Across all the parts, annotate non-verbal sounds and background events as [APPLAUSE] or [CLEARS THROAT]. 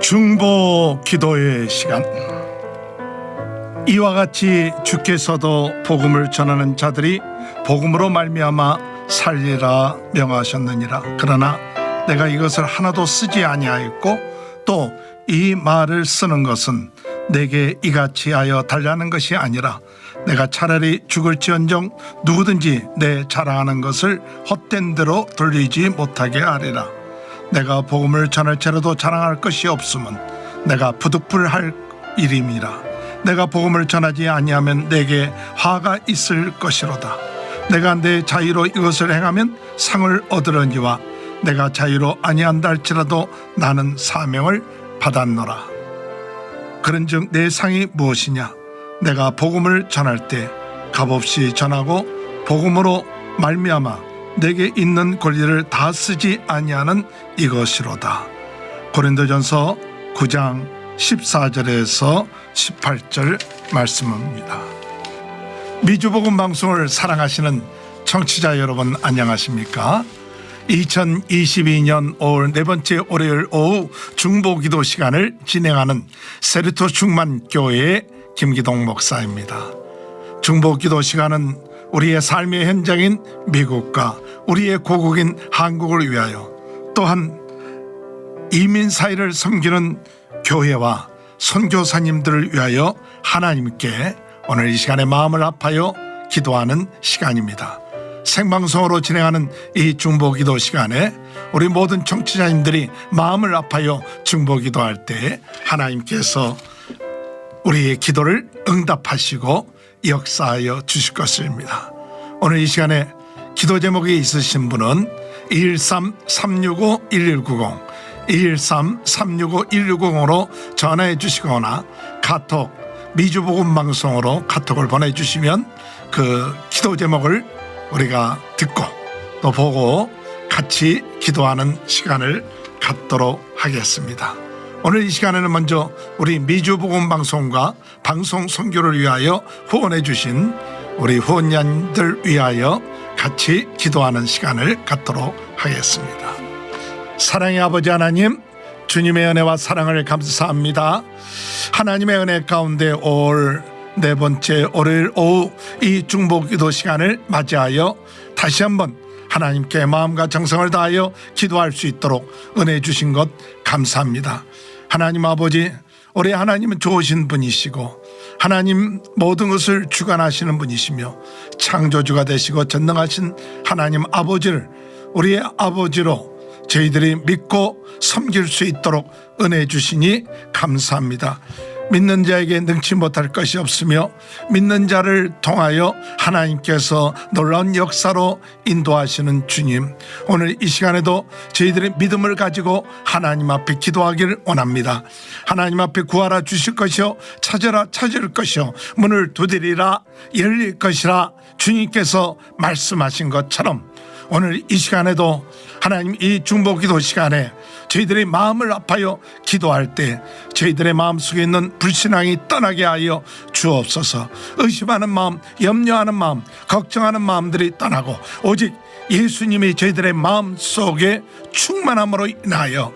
중보 기도의 시간. 이와 같이 주께서도 복음을 전하는 자들이 복음으로 말미암아 살리라 명하셨느니라. 그러나 내가 이것을 하나도 쓰지 아니하였고 또 이 말을 쓰는 것은 내게 이같이 하여 달라는 것이 아니라 내가 차라리 죽을지언정 누구든지 내 자랑하는 것을 헛된 대로 돌리지 못하게 하리라 내가 복음을 전할지라도 자랑할 것이 없으면 내가 부득불할 일임이라. 내가 복음을 전하지 아니하면 내게 화가 있을 것이로다. 내가 내 자유로 이것을 행하면 상을 얻으려니와 내가 자유로 아니한다 할지라도 나는 사명을 받았노라. 그런즉 내 상이 무엇이냐? 내가 복음을 전할 때 값없이 전하고 복음으로 말미암아 내게 있는 권리를 다 쓰지 아니하는 이것이로다. 고린도전서 9장 14절에서 18절 말씀입니다. 미주복음 방송을 사랑하시는 청취자 여러분 안녕하십니까? 2022년 5월 네 번째 월요일 오후 중보기도 시간을 진행하는 세르토 충만교회의 김기동 목사입니다. 중보기도 시간은 우리의 삶의 현장인 미국과 우리의 고국인 한국을 위하여 또한 이민 사회를 섬기는 교회와 선교사님들을 위하여 하나님께 오늘 이 시간에 마음을 아파요 기도하는 시간입니다. 생방송으로 진행하는 이 중보기도 시간에 우리 모든 청취자님들이 마음을 아파요 중보기도할 때 하나님께서 우리의 기도를 응답하시고 역사하여 주실 것입니다. 오늘 이 시간에 기도 제목이 있으신 분은 213-365-1190 213-365-1190으로 전화해 주시거나 카톡 미주복음 방송으로 카톡을 보내주시면 그 기도 제목을 우리가 듣고 또 보고 같이 기도하는 시간을 갖도록 하겠습니다. 오늘 이 시간에는 먼저 우리 미주복음 방송과 방송 선교를 위하여 후원해 주신 우리 후원자들 위하여 같이 기도하는 시간을 갖도록 하겠습니다. 사랑의 아버지 하나님, 주님의 은혜와 사랑을 감사합니다. 하나님의 은혜 가운데 올 네 번째 월요일 오후 이 중보 기도 시간을 맞이하여 다시 한번 하나님께 마음과 정성을 다하여 기도할 수 있도록 은혜 주신 것 감사합니다. 하나님 아버지, 올해 하나님은 좋으신 분이시고 하나님 모든 것을 주관하시는 분이시며 창조주가 되시고 전능하신 하나님 아버지를 우리의 아버지로 저희들이 믿고 섬길 수 있도록 은혜 주시니 감사합니다. 믿는 자에게 능치 못할 것이 없으며 믿는 자를 통하여 하나님께서 놀라운 역사로 인도하시는 주님 오늘 이 시간에도 저희들의 믿음을 가지고 하나님 앞에 기도하기를 원합니다. 하나님 앞에 구하라 주실 것이요 찾으라 찾을 것이요 문을 두드리라 열릴 것이라 주님께서 말씀하신 것처럼 오늘 이 시간에도 하나님 이 중보 기도 시간에 저희들의 마음을 아파요 기도할 때 저희들의 마음 속에 있는 불신앙이 떠나게 하여 주옵소서. 의심하는 마음 염려하는 마음 걱정하는 마음들이 떠나고 오직 예수님이 저희들의 마음 속에 충만함으로 인하여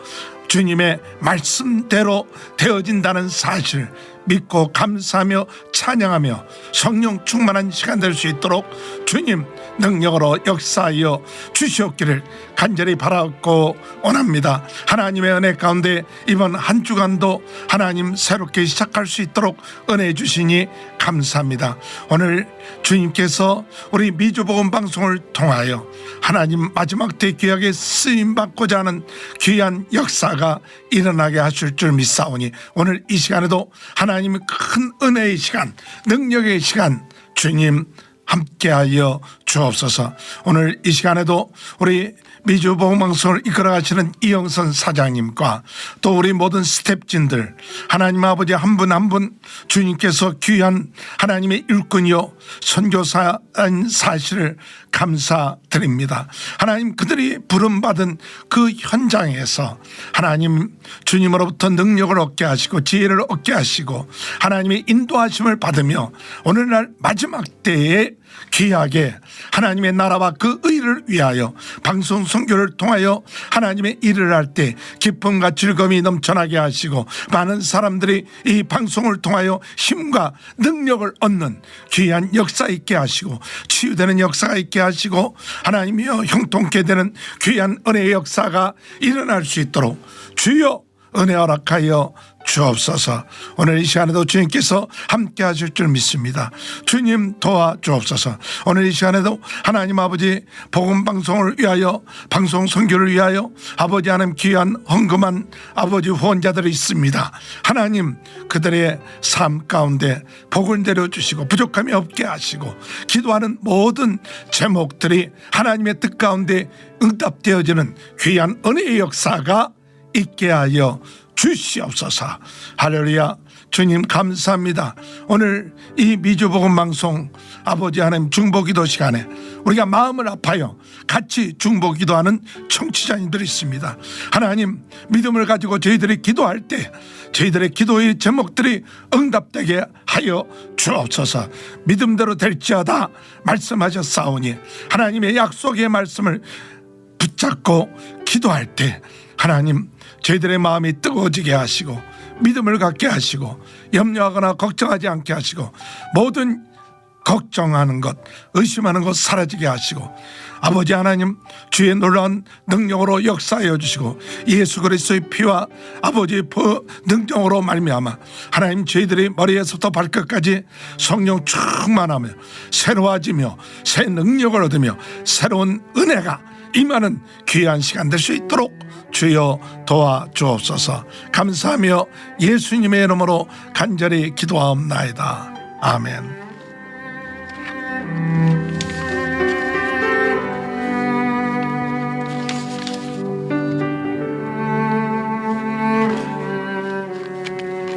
주님의 말씀대로 되어진다는 사실 믿고 감사하며 찬양하며 성령 충만한 시간 될 수 있도록 주님 능력으로 역사하여 주시옵기를 간절히 바라고 원합니다. 하나님의 은혜 가운데 이번 한 주간도 하나님 새롭게 시작할 수 있도록 은혜 주시니 감사합니다. 오늘 주님께서 우리 미주복음 방송을 통하여 하나님 마지막 때 귀하게 쓰임 받고자 하는 귀한 역사가 일어나게 하실 줄 믿사오니 오늘 이 시간에도 하나님 의 큰 은혜의 시간, 능력의 시간 주님 함께하여 주옵소서. 오늘 이 시간에도 우리 미주 보험방송을 이끌어가시는 이영선 사장님과 또 우리 모든 스탭진들 하나님 아버지 한분 한 분 주님께서 귀한 하나님의 일꾼이요 선교사인 사실을 감사드립니다. 하나님 그들이 부름받은 그 현장에서 하나님 주님으로부터 능력을 얻게 하시고 지혜를 얻게 하시고 하나님의 인도하심을 받으며 오늘날 마지막 때에 귀하게 하나님의 나라와 그 의를 위하여 방송 선교를 통하여 하나님의 일을 할 때 기쁨과 즐거움이 넘쳐나게 하시고 많은 사람들이 이 방송을 통하여 힘과 능력을 얻는 귀한 역사 있게 하시고 치유되는 역사가 있게 하시고 하나님이여 형통케 되는 귀한 은혜의 역사가 일어날 수 있도록 주여 은혜 허락하여 주옵소서. 오늘 이 시간에도 주님께서 함께 하실 줄 믿습니다. 주님 도와 주옵소서. 오늘 이 시간에도 하나님 아버지 복음 방송을 위하여 방송 선교를 위하여 아버지 하나님 귀한 헌금한 아버지 후원자들이 있습니다. 하나님 그들의 삶 가운데 복을 내려 주시고 부족함이 없게 하시고 기도하는 모든 제목들이 하나님의 뜻 가운데 응답되어지는 귀한 은혜의 역사가 있게 하여 주시옵소서. 할렐루야. 주님 감사합니다. 오늘 이 미주복음 방송 아버지 하나님 중보기도 시간에 우리가 마음을 아파요. 같이 중보기도하는 청취자님들이 있습니다. 하나님 믿음을 가지고 저희들이 기도할 때 저희들의 기도의 제목들이 응답되게 하여 주옵소서. 믿음대로 될지어다 말씀하셨사오니 하나님의 약속의 말씀을 붙잡고 기도할 때 하나님 저희들의 마음이 뜨거워지게 하시고 믿음을 갖게 하시고 염려하거나 걱정하지 않게 하시고 모든 걱정하는 것 의심하는 것 사라지게 하시고 아버지 하나님 주의 놀라운 능력으로 역사하여 주시고 예수 그리스도의 피와 아버지의 부 능력으로 말미암아 하나님 저희들이 머리에서부터 발끝까지 성령 충만하며 새로워지며 새 능력을 얻으며 새로운 은혜가 임하는 귀한 시간 될 수 있도록 주여 도와 주옵소서 감사하며 예수님의 이름으로 간절히 기도하옵나이다 아멘.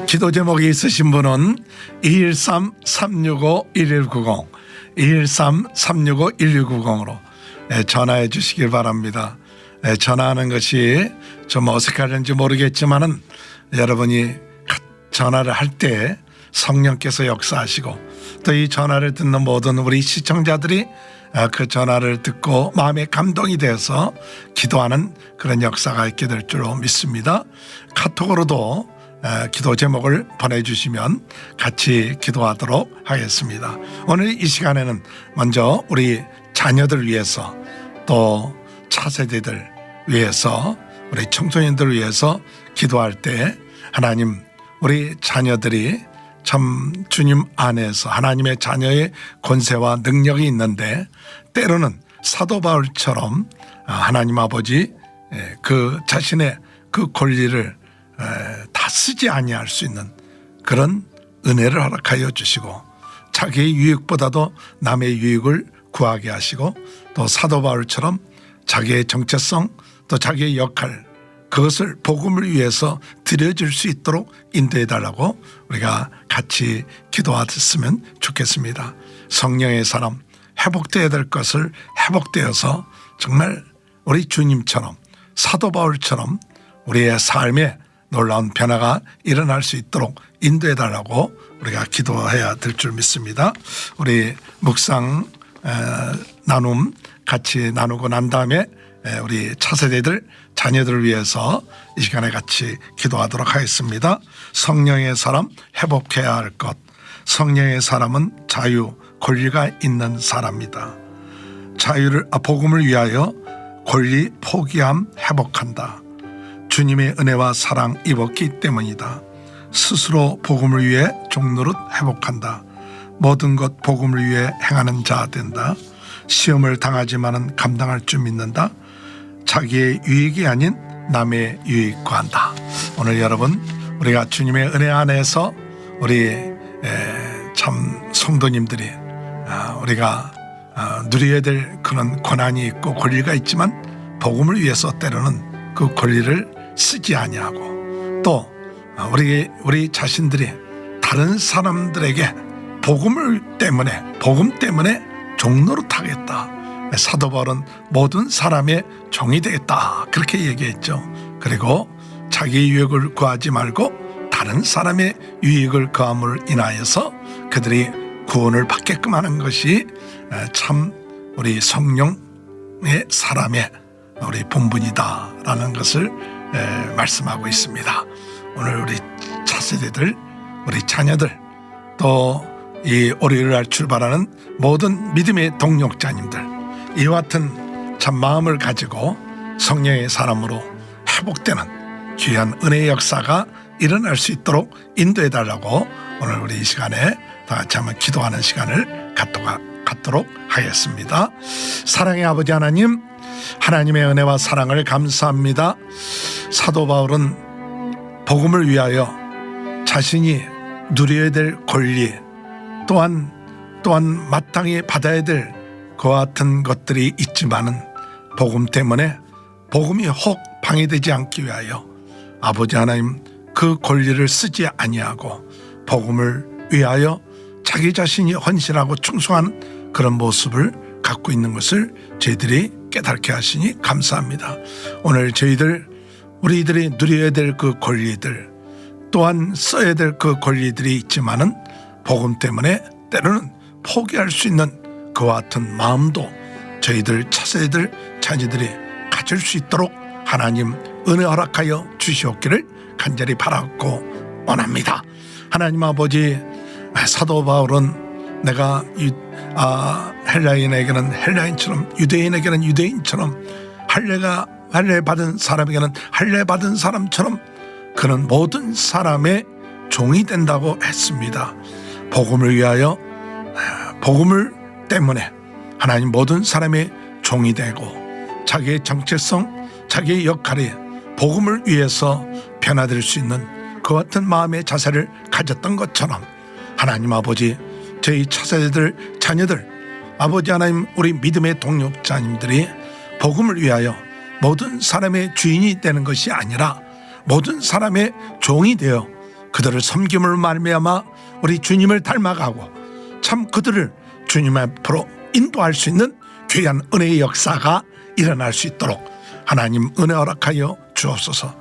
기도 제목이 있으신 분은 213-365-1190 213-365-1190으로 예, 전화해 주시길 바랍니다. 예, 전화하는 것이 좀 어색할는지 모르겠지만은 여러분이 전화를 할 때 성령께서 역사하시고 또 이 전화를 듣는 모든 우리 시청자들이 아, 그 전화를 듣고 마음에 감동이 되어서 기도하는 그런 역사가 있게 될 줄로 믿습니다. 카톡으로도 에, 기도 제목을 보내주시면 같이 기도하도록 하겠습니다. 오늘 이 시간에는 먼저 우리 자녀들 위해서 또 차세대들 위해서 우리 청소년들 위해서 기도할 때 하나님 우리 자녀들이 참 주님 안에서 하나님의 자녀의 권세와 능력이 있는데 때로는 사도 바울처럼 아, 하나님 아버지 에, 그 자신의 그 권리를 에, 다 쓰지 아니할 수 있는 그런 은혜를 허락하여 주시고 자기의 유익보다도 남의 유익을 구하게 하시고 또 사도 바울처럼 자기의 정체성 또 자기의 역할 그것을 복음을 위해서 드려줄 수 있도록 인도해 달라고 우리가 같이 기도하셨으면 좋겠습니다. 성령의 사람 회복되어야 될 것을 회복되어서 정말 우리 주님처럼 사도 바울처럼 우리의 삶에 놀라운 변화가 일어날 수 있도록 인도해 달라고 우리가 기도해야 될 줄 믿습니다. 우리 묵상 에, 나눔 같이 나누고 난 다음에 에, 우리 차세대들 자녀들을 위해서 이 시간에 같이 기도하도록 하겠습니다. 성령의 사람 회복해야 할 것. 성령의 사람은 자유, 권리가 있는 사람이다. 자유를 아, 복음을 위하여 권리 포기함 회복한다. 주님의 은혜와 사랑 입었기 때문이다. 스스로 복음을 위해 종노릇 회복한다. 모든 것 복음을 위해 행하는 자 된다. 시험을 당하지만은 감당할 줄 믿는다. 자기의 유익이 아닌 남의 유익 구한다. 오늘 여러분 우리가 주님의 은혜 안에서 우리 에, 참 성도님들이 아, 우리가 아, 누려야 될 그런 권한이 있고 권리가 있지만 복음을 위해서 때로는 그 권리를 쓰지 아니하고 또 아, 우리 우리 자신들이 다른 사람들에게 복음을 때문에 복음 때문에 종로로 타겠다. 사도 바울은 모든 사람의 종이 되겠다. 그렇게 얘기했죠. 그리고 자기 유익을 구하지 말고 다른 사람의 유익을 구함을 인하여서 그들이 구원을 받게끔 하는 것이 에, 참 우리 성령의 사람의 우리 본분이다라는 것을 에, 말씀하고 있습니다. 오늘 우리 차세대들, 우리 자녀들 또 이 월요일 날 출발하는 모든 믿음의 동력자님들 이와 같은 참 마음을 가지고 성령의 사람으로 회복되는 귀한 은혜의 역사가 일어날 수 있도록 인도해 달라고 오늘 우리 이 시간에 다 같이 한번 기도하는 시간을 갖도록, 하겠습니다. 사랑의 아버지 하나님, 하나님의 은혜와 사랑을 감사합니다. 사도 바울은 복음을 위하여 자신이 누려야 될 권리 또한 또한 마땅히 받아야 될 그와 같은 것들이 있지만은 복음 때문에 복음이 혹 방해되지 않기 위하여 아버지 하나님 그 권리를 쓰지 아니하고 복음을 위하여 자기 자신이 헌신하고 충성하는 그런 모습을 갖고 있는 것을 저희들이 깨닫게 하시니 감사합니다. 오늘 저희들 우리들이 누려야 될 그 권리들 또한 써야 될 그 권리들이 있지만은 복음 때문에 때로는 포기할 수 있는 그와 같은 마음도 저희들 차세들 자녀들이 가질 수 있도록 하나님 은혜 허락하여 주시옵기를 간절히 바라고 원합니다. 하나님 아버지 사도 바울은 내가 유, 아, 헬라인에게는 헬라인처럼 유대인에게는 유대인처럼 할례가 할례 받은 사람에게는 할례 받은 사람처럼 그는 모든 사람의 종이 된다고 했습니다. 복음을 위하여 복음을 때문에 하나님 모든 사람의 종이 되고 자기의 정체성, 자기의 역할이 복음을 위해서 변화될 수 있는 그 같은 마음의 자세를 가졌던 것처럼 하나님 아버지 저희 차세대들 자녀들 아버지 하나님 우리 믿음의 동력자님들이 복음을 위하여 모든 사람의 주인이 되는 것이 아니라 모든 사람의 종이 되어 그들을 섬김을 말미암아 우리 주님을 닮아가고 참 그들을 주님 앞으로 인도할 수 있는 귀한 은혜의 역사가 일어날 수 있도록 하나님 은혜 허락하여 주옵소서.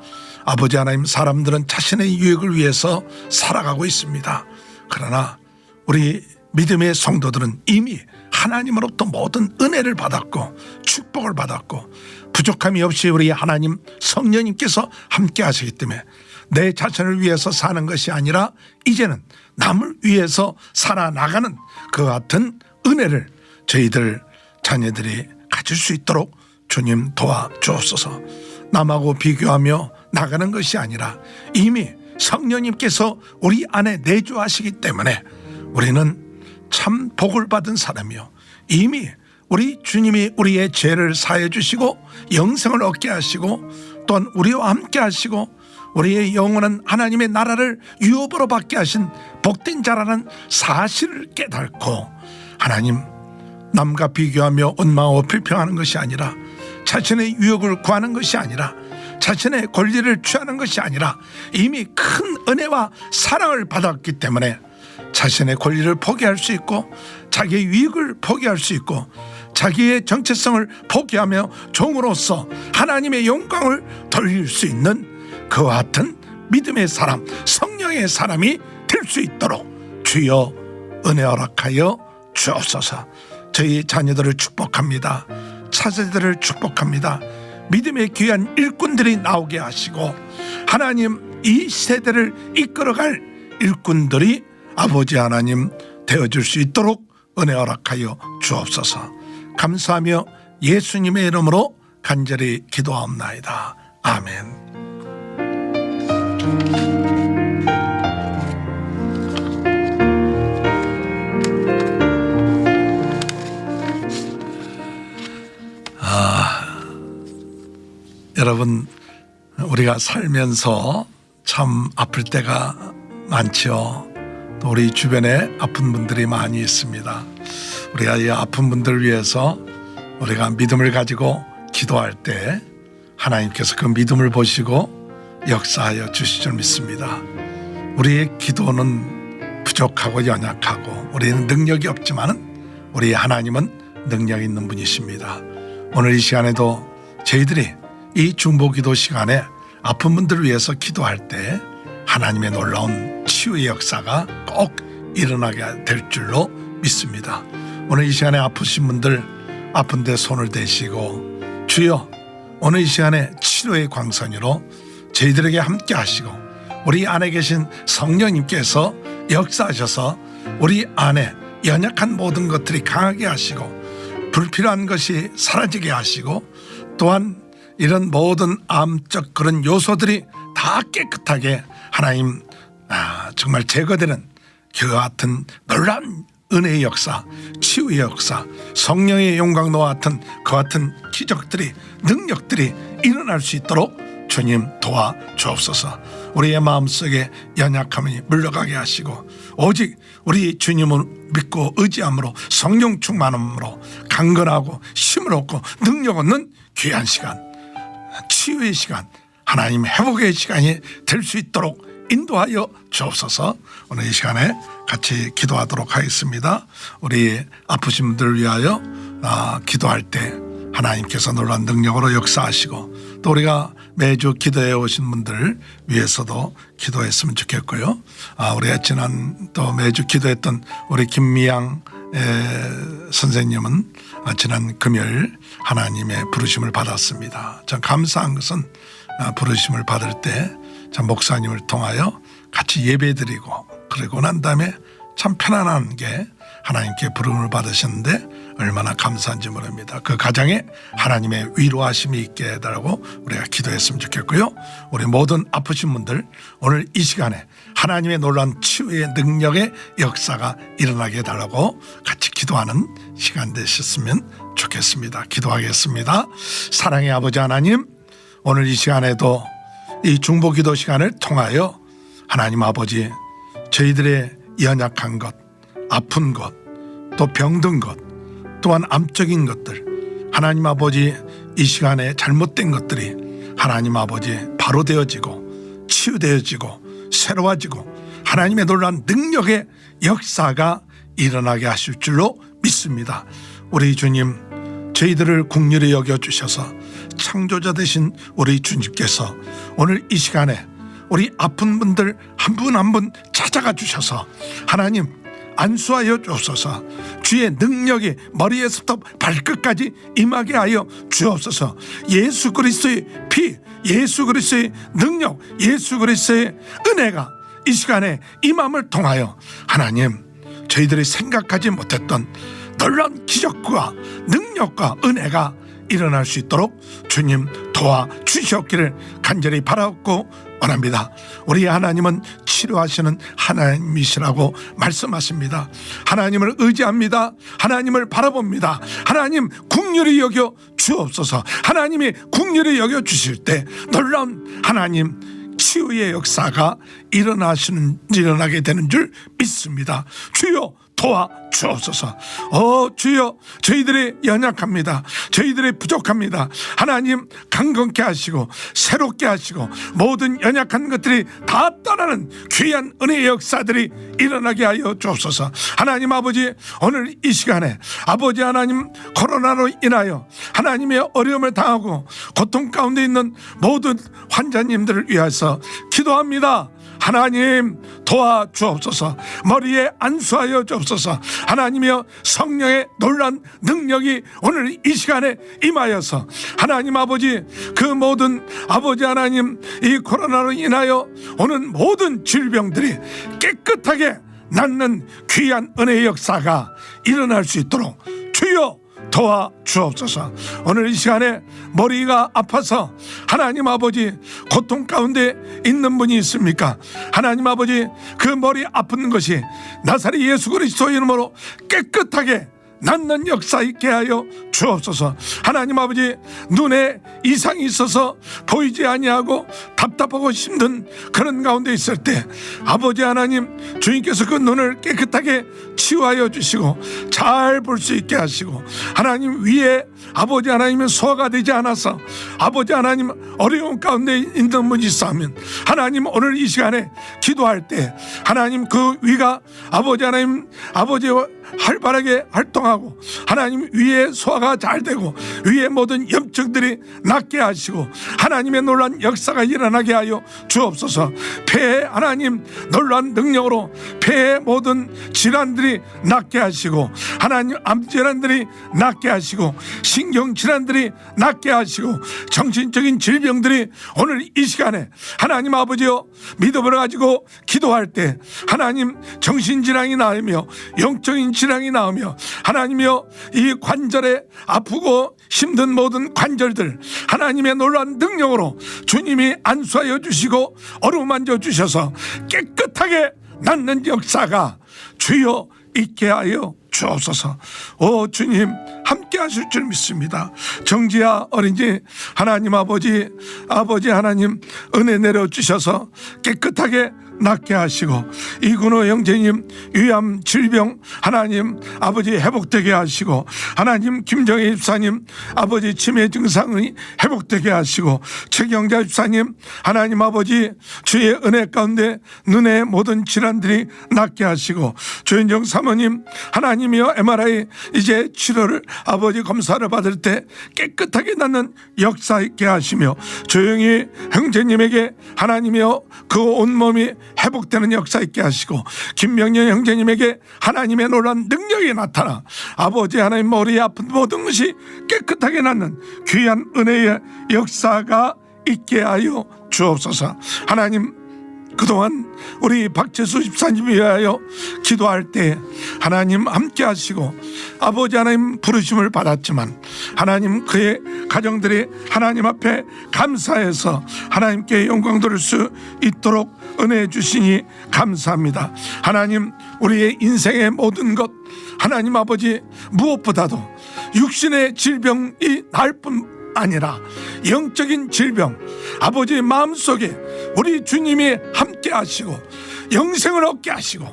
아버지 하나님 사람들은 자신의 유익을 위해서 살아가고 있습니다. 그러나 우리 믿음의 성도들은 이미 하나님으로부터 모든 은혜를 받았고 축복을 받았고 부족함이 없이 우리 하나님 성령님께서 함께 하시기 때문에 내 자신을 위해서 사는 것이 아니라 이제는 남을 위해서 살아나가는 그 같은 은혜를 저희들 자녀들이 가질 수 있도록 주님 도와 주옵소서. 남하고 비교하며 나가는 것이 아니라 이미 성령님께서 우리 안에 내주하시기 때문에 우리는 참 복을 받은 사람이요. 이미 우리 주님이 우리의 죄를 사해 주시고 영생을 얻게 하시고 또한 우리와 함께 하시고 우리의 영혼은 하나님의 나라를 유업으로 받게 하신 복된 자라는 사실을 깨닫고 하나님 남과 비교하며 원망하고 불평하는 것이 아니라 자신의 유혹을 구하는 것이 아니라 자신의 권리를 취하는 것이 아니라 이미 큰 은혜와 사랑을 받았기 때문에 자신의 권리를 포기할 수 있고 자기의 유익을 포기할 수 있고 자기의 정체성을 포기하며 종으로서 하나님의 영광을 돌릴 수 있는 그와 같은 믿음의 사람 성령의 사람이 될 수 있도록 주여 은혜 허락하여 주옵소서. 저희 자녀들을 축복합니다. 차세들을 축복합니다. 믿음의 귀한 일꾼들이 나오게 하시고 하나님 이 세대를 이끌어갈 일꾼들이 아버지 하나님 되어줄 수 있도록 은혜 허락하여 주옵소서 감사하며 예수님의 이름으로 간절히 기도하옵나이다 아멘 여러분 우리가 살면서 참 아플 때가 많죠. 또 우리 주변에 아픈 분들이 많이 있습니다. 우리가 이 아픈 분들을 위해서 우리가 믿음을 가지고 기도할 때 하나님께서 그 믿음을 보시고 역사하여 주실 줄 믿습니다. 우리의 기도는 부족하고 연약하고 우리는 능력이 없지만은 우리 하나님은 능력 있는 분이십니다. 오늘 이 시간에도 저희들이 이 중보기도 시간에 아픈 분들을 위해서 기도할 때 하나님의 놀라운 치유의 역사가 꼭 일어나게 될 줄로 믿습니다. 오늘 이 시간에 아프신 분들 아픈데 손을 대시고 주여 오늘 이 시간에 치료의 광선으로 저희들에게 함께 하시고 우리 안에 계신 성령님께서 역사하셔서 우리 안에 연약한 모든 것들이 강하게 하시고 불필요한 것이 사라지게 하시고 또한 이런 모든 암적 그런 요소들이 다 깨끗하게 하나님 아, 정말 제거되는 그 같은 놀라운 은혜의 역사, 치유의 역사, 성령의 영광과 같은 그 같은 기적들이 능력들이 일어날 수 있도록 주님 도와 주옵소서. 우리의 마음속에 연약함이 물러가게 하시고 오직 우리 주님을 믿고 의지함으로 성령 충만함으로 강건하고 힘을 얻고 능력 얻는 귀한 시간 치유의 시간, 하나님 회복의 시간이 될 수 있도록 인도하여 주옵소서. 오늘 이 시간에 같이 기도하도록 하겠습니다. 우리 아프신 분들을 위하여 아, 기도할 때 하나님께서 놀란 능력으로 역사하시고 또 우리가 매주 기도해 오신 분들 위해서도 기도했으면 좋겠고요. 아, 우리가 지난 또 매주 기도했던 우리 김미양 에, 선생님은 아, 지난 금요일 하나님의 부르심을 받았습니다. 전 감사한 것은 아, 부르심을 받을 때 참 목사님을 통하여 같이 예배드리고 그러고 난 다음에 참 편안한 게 하나님께 부름을 받으셨는데 얼마나 감사한지 모릅니다. 그 가정에 하나님의 위로하심이 있게 해달라고 우리가 기도했으면 좋겠고요. 우리 모든 아프신 분들 오늘 이 시간에 하나님의 놀라운 치유의 능력의 역사가 일어나게 해달라고 같이 기도하는 시간 되셨으면 좋겠습니다. 기도하겠습니다. 사랑의 아버지 하나님 오늘 이 시간에도 이 중보기도 시간을 통하여 하나님 아버지 저희들의 연약한 것, 아픈 것, 또 병든 것, 또한 암적인 것들, 하나님 아버지 이 시간에 잘못된 것들이 하나님 아버지 바로 되어지고 치유되어지고 새로워지고 하나님의 놀라운 능력의 역사가 일어나게 하실 줄로 믿습니다. 우리 주님 저희들을 국률에 여겨 주셔서 창조자 되신 우리 주님께서 오늘 이 시간에 우리 아픈 분들 한 분 한 분 찾아가 주셔서 하나님 안수하여 주옵소서. 주의 능력이 머리에서부터 발끝까지 임하게 하여 주옵소서. 예수 그리스도의 피 예수 그리스도의 능력 예수 그리스도의 은혜가 이 시간에 임함을 통하여 하나님 저희들이 생각하지 못했던 놀라운 기적과 능력과 은혜가 일어날 수 있도록 주님 도와 주시옵기를 간절히 바라옵고 원합니다. 우리 하나님은 치료하시는 하나님이시라고 말씀하십니다. 하나님을 의지합니다. 하나님을 바라봅니다. 하나님 국률이 여겨 주옵소서. 하나님이 국률이 여겨 주실 때 놀라운 하나님 치유의 역사가 일어나시는 일어나게 되는 줄 믿습니다. 주여 도와 주옵소서. 어 주여 저희들이 연약합니다. 저희들이 부족합니다. 하나님 강건케 하시고 새롭게 하시고 모든 연약한 것들이 다 떠나는 귀한 은혜의 역사들이 일어나게 하여 주옵소서. 하나님 아버지 오늘 이 시간에 아버지 하나님 코로나로 인하여 하나님의 어려움을 당하고 고통 가운데 있는 모든 환자님들을 위해서 기도합니다. 하나님 도와 주옵소서 머리에 안수하여 주옵소서 하나님이여 성령의 놀란 능력이 오늘 이 시간에 임하여서 하나님 아버지 그 모든 아버지 하나님 이 코로나로 인하여 오는 모든 질병들이 깨끗하게 낫는 귀한 은혜의 역사가 일어날 수 있도록 도와 주옵소서. 오늘 이 시간에 머리가 아파서 하나님 아버지 고통 가운데 있는 분이 있습니까? 하나님 아버지 그 머리 아픈 것이 나사리 예수 그리스도 이름으로 깨끗하게 낫는 역사 있게 하여 주옵소서. 하나님 아버지 눈에 이상이 있어서 보이지 아니하고 답답하고 힘든 그런 가운데 있을 때 아버지 하나님 주님께서 그 눈을 깨끗하게 치유하여 주시고 잘 볼 수 있게 하시고 하나님 위에 아버지 하나님은 소화가 되지 않아서 아버지 하나님 어려운 가운데 있는 분이 있다면 하나님 오늘 이 시간에 기도할 때 하나님 그 위가 아버지 하나님 아버지와 활발하게 활동하고 하나님 위에 소화가 잘 되고 위에 모든 염증들이 낫게 하시고 하나님의 놀란 역사가 일어나게 하여 주옵소서. 폐에 하나님 놀란 능력으로 폐의 모든 질환들이 낫게 하시고 하나님 암 질환들이 낫게 하시고 신경 질환들이 낫게 하시고 정신적인 질병들이 오늘 이 시간에 하나님 아버지여 믿음을 가지고 기도할 때 하나님 정신 질환이 나으며 영적인 질환이 나오며 하나님이여 이 관절에 아프고 힘든 모든 관절들 하나님의 놀란 능력으로 주님이 안수하여 주시고 어루만져 주셔서 깨끗하게 낫는 역사가 주여 있게 하여 주옵소서. 오 주님 함께 하실 줄 믿습니다. 정지야 어린이 하나님 아버지 아버지 하나님 은혜 내려 주셔서 깨끗하게 낫게 하시고 이근호 형제님 위암 질병 하나님 아버지 회복되게 하시고 하나님 김정혜 집사님 아버지 치매 증상이 회복되게 하시고 최경자 집사님 하나님 아버지 주의 은혜 가운데 눈의 모든 질환들이 낫게 하시고 조현정 사모님 하나님이여 MRI 이제 치료를 아버지 검사를 받을 때 깨끗하게 낫는 역사 있게 하시며 조용히 형제님에게 하나님이여 그 온몸이 회복되는 역사 있게 하시고 김명년 형제님에게 하나님의 놀란 능력이 나타나 아버지 하나님 머리 아픈 모든 것이 깨끗하게 낫는 귀한 은혜의 역사가 있게 하여 주옵소서. 하나님 그동안 우리 박재수 집사님 위하여 기도할 때 하나님 함께 하시고 아버지 하나님 부르심을 받았지만 하나님 그의 가정들이 하나님 앞에 감사해서 하나님께 영광 돌릴 수 있도록 은혜 주시니 감사합니다. 하나님 우리의 인생의 모든 것 하나님 아버지 무엇보다도 육신의 질병이 날 뿐 아니라 영적인 질병 아버지 마음속에 우리 주님이 함께 하시고 영생을 얻게 하시고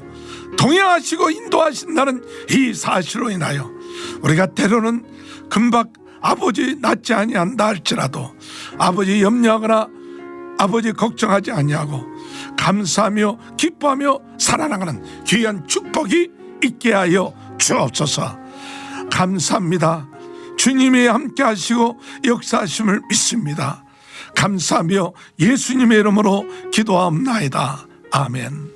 동행하시고 인도하신다는 이 사실로 인하여 우리가 때로는 금방 아버지 낫지 아니한다 할지라도 아버지 염려하거나 아버지 걱정하지 아니하고 감사하며 기뻐하며 살아나가는 귀한 축복이 있게 하여 주옵소서 감사합니다. 주님이 함께 하시고 역사하심을 믿습니다. 감사하며 예수님의 이름으로 기도하옵나이다. 아멘.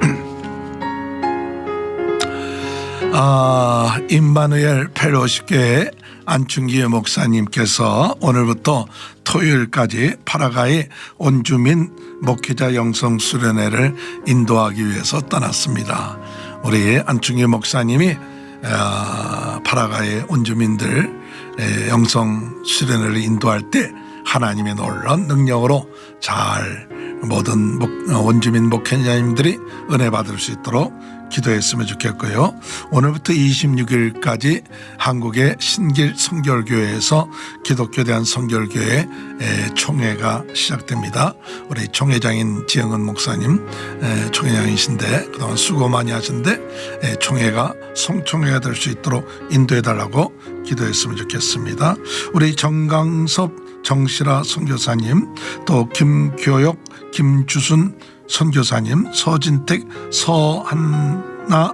[CLEARS THROAT] 아, 임마누엘 펠로시교회 안충기 목사님께서 오늘부터 토요일까지 파라가이 온주민 목회자 영성 수련회를 인도하기 위해서 떠났습니다. 우리 안충기 목사님이 아, 파라가이 온주민들 에, 영성 수련회를 인도할 때 하나님의 놀라운 능력으로 잘 모든 목, 어, 원주민 목회자님들이 은혜 받을 수 있도록 기도했으면 좋겠고요. 오늘부터 26일까지 한국의 신길 성결교회에서 기독교 대한 성결교회 에, 총회가 시작됩니다. 우리 총회장인 지영은 목사님 에, 총회장이신데 그동안 수고 많이 하신데 에, 총회가 성총회가 될 수 있도록 인도해 달라고 기도했으면 좋겠습니다. 우리 정강섭 정실아 선교사님 또 김교역 김주순 선교사님 서진택 서한나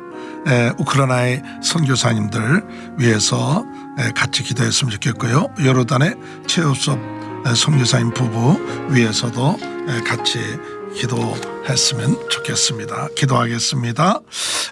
에, 우크라이나의 선교사님들 위해서 에, 같이 기도했으면 좋겠고요. 요르단의 최우섭 에, 선교사님 부부 위해서도 에, 같이 기도했으면 좋겠습니다. 기도하겠습니다.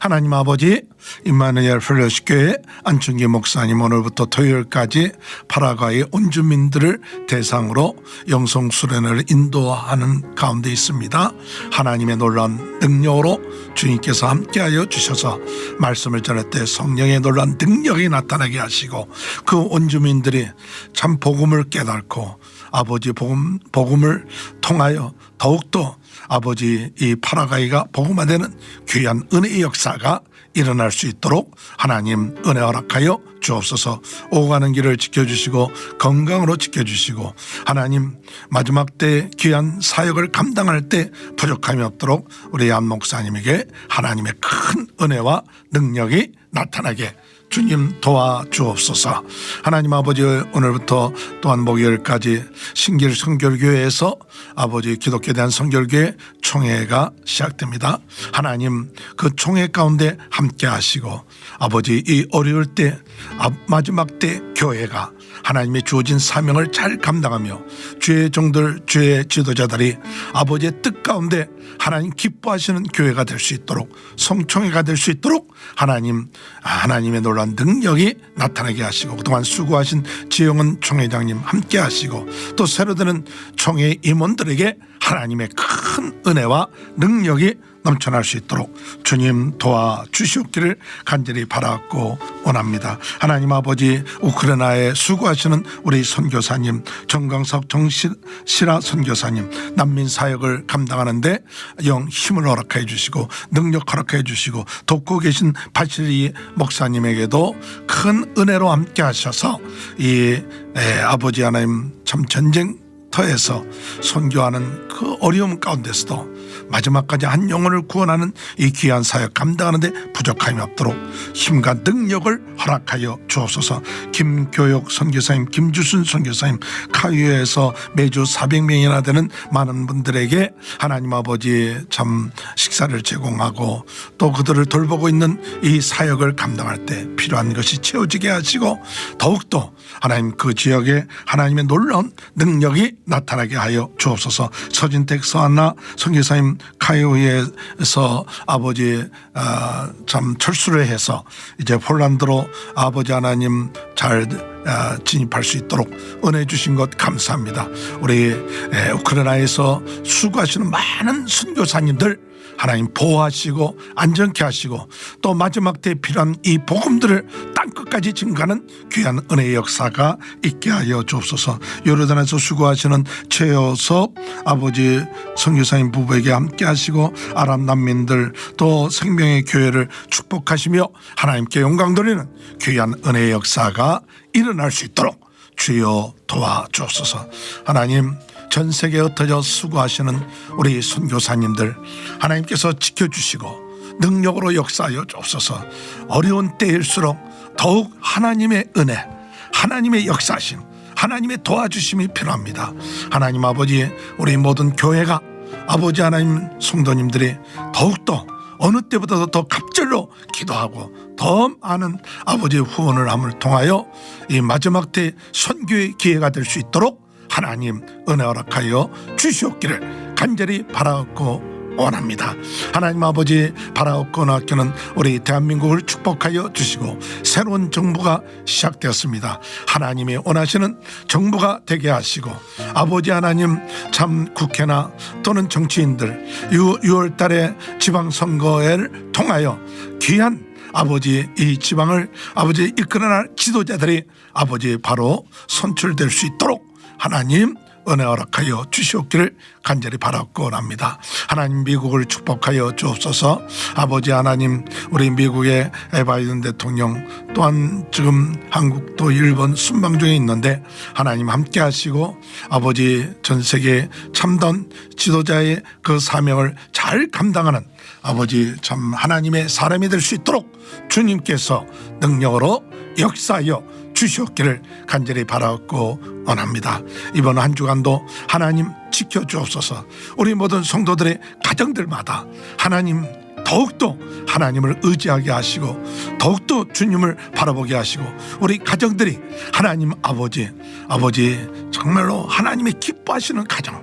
하나님 아버지 임마누엘 펠로시 교회 안충기 목사님 오늘부터 토요일까지 파라과이 온 주민들을 대상으로 영성 수련을 인도하는 가운데 있습니다. 하나님의 놀라운 능력으로 주님께서 함께하여 주셔서 말씀을 전할 때 성령의 놀라운 능력이 나타나게 하시고 그 온 주민들이 참 복음을 깨닫고 아버지 복음 복음을 통하여 더욱더 아버지 이 파라가이가 복음화되는 귀한 은혜의 역사가 일어날 수 있도록 하나님 은혜 허락하여 주옵소서. 오고 가는 길을 지켜주시고 건강으로 지켜주시고 하나님 마지막 때 귀한 사역을 감당할 때 부족함이 없도록 우리 안 목사님에게 하나님의 큰 은혜와 능력이 나타나게 주님 도와 주옵소서. 하나님 아버지 오늘부터 또한 목요일까지 신길 성결교회에서 아버지 기독교에 대한 성결교회 총회가 시작됩니다. 하나님 그 총회 가운데 함께 하시고 아버지 이 어려울 때 아, 마지막 때 교회가 하나님의 주어진 사명을 잘 감당하며 주의 종들 주의 지도자들이 아버지의 뜻 가운데 하나님 기뻐하시는 교회가 될 수 있도록 성총회가 될 수 있도록 하나님 아, 하나님의 놀라운 능력이 나타나게 하시고 그동안 수고하신 지영은 총회장님 함께 하시고 또 새로 드는 총회 임원들에게 하나님의 큰 은혜와 능력이 넘쳐날 수 있도록 주님 도와 주시옵기를 간절히 바라고 원합니다. 하나님 아버지 우크라이나에 수고하시는 우리 선교사님 정강석 정시라 선교사님 난민 사역을 감당하는데 영 힘을 허락해 주시고 능력 허락해 주시고 돕고 계신 바실리 목사님에게도 큰 은혜로 함께 하셔서 이 에, 아버지 하나님 참 전쟁 터에서 선교하는 그 어려움 가운데서도 마지막까지 한 영혼을 구원하는 이 귀한 사역 감당하는데 부족함이 없도록 힘과 능력을 허락하여 주옵소서. 김교육 선교사님 김주순 선교사님 카유에서 매주 400명이나 되는 많은 분들에게 하나님 아버지 참 식사를 제공하고 또 그들을 돌보고 있는 이 사역을 감당할 때 필요한 것이 채워지게 하시고 더욱더 하나님 그 지역에 하나님의 놀라운 능력이 나타나게 하여 주옵소서. 서진택 서한나 선교사님 카이오에서 아버지 아, 참 철수를 해서 이제 폴란드로 아버지 하나님 잘 아, 진입할 수 있도록 은혜 주신 것 감사합니다. 우리 에, 우크라이나에서 수고하시는 많은 선교사님들 하나님 보호하시고 안전케 하시고 또 마지막 때 필요한 이 복음들을 땅 끝까지 증가하는 귀한 은혜의 역사가 있게 하여 주옵소서. 요르단에서 수고하시는 최여섭 아버지 성교사님 부부에게 함께 하시고 아랍 난민들 또 생명의 교회를 축복하시며 하나님께 영광 돌리는 귀한 은혜의 역사가 일어날 수 있도록 주여 도와주옵소서. 하나님 전 세계에 흩어져 수고하시는 우리 선교사님들 하나님께서 지켜주시고 능력으로 역사하여 주옵소서. 어려운 때일수록 더욱 하나님의 은혜 하나님의 역사심 하나님의 도와주심이 필요합니다. 하나님 아버지 우리 모든 교회가 아버지 하나님 성도님들이 더욱더 어느 때보다도 더 갑절로 기도하고 더 많은 아버지의 후원을 함을 통하여 이 마지막 때 선교의 기회가 될 수 있도록 하나님 은혜 허락하여 주시옵기를 간절히 바라고 원합니다. 하나님 아버지 바라옵고 학교는 우리 대한민국을 축복하여 주시고 새로운 정부가 시작되었습니다. 하나님이 원하시는 정부가 되게 하시고 아버지 하나님 참 국회나 또는 정치인들 6월 달에 지방선거를 통하여 귀한 아버지 이 지방을 아버지 이끌어날 지도자들이 아버지 바로 선출될 수 있도록 하나님 은혜 허락하여 주시옵기를 간절히 바라고 합니다. 하나님 미국을 축복하여 주옵소서. 아버지 하나님 우리 미국의 바이든 대통령 또한 지금 한국도 일본 순방 중에 있는데 하나님 함께 하시고 아버지 전 세계 참던 지도자의 그 사명을 잘 감당하는 아버지 참 하나님의 사람이 될 수 있도록 주님께서 능력으로 역사하여 주시옵기를 간절히 바라고 원합니다. 이번 한 주간도 하나님 지켜주옵소서. 우리 모든 성도들의 가정들마다 하나님 더욱더 하나님을 의지하게 하시고 더욱더 주님을 바라보게 하시고 우리 가정들이 하나님 아버지 아버지 정말로 하나님의 기뻐하시는 가정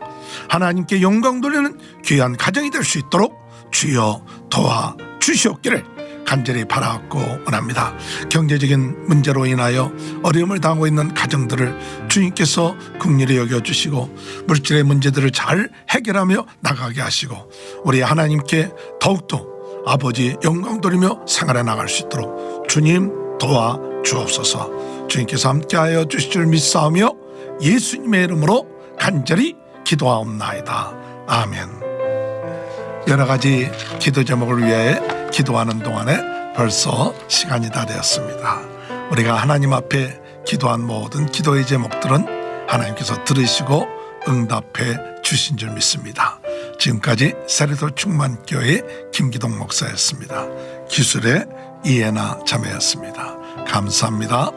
하나님께 영광 돌리는 귀한 가정이 될 수 있도록 주여 도와 주시옵기를 간절히 바라고 원합니다. 경제적인 문제로 인하여 어려움을 당하고 있는 가정들을 주님께서 긍휼히 여겨 주시고 물질의 문제들을 잘 해결하며 나가게 하시고 우리 하나님께 더욱더 아버지 영광 돌리며 생활해 나갈 수 있도록 주님 도와 주옵소서 주님께서 함께하여 주실 줄 믿사오며 예수님의 이름으로 간절히 기도하옵나이다. 아멘. 여러 가지 기도 제목을 위해 기도하는 동안에 벌써 시간이 다 되었습니다. 우리가 하나님 앞에 기도한 모든 기도의 제목들은 하나님께서 들으시고 응답해 주신 줄 믿습니다. 지금까지 세례도 충만교회 김기동 목사였습니다. 기술의 이해나 자매였습니다. 감사합니다.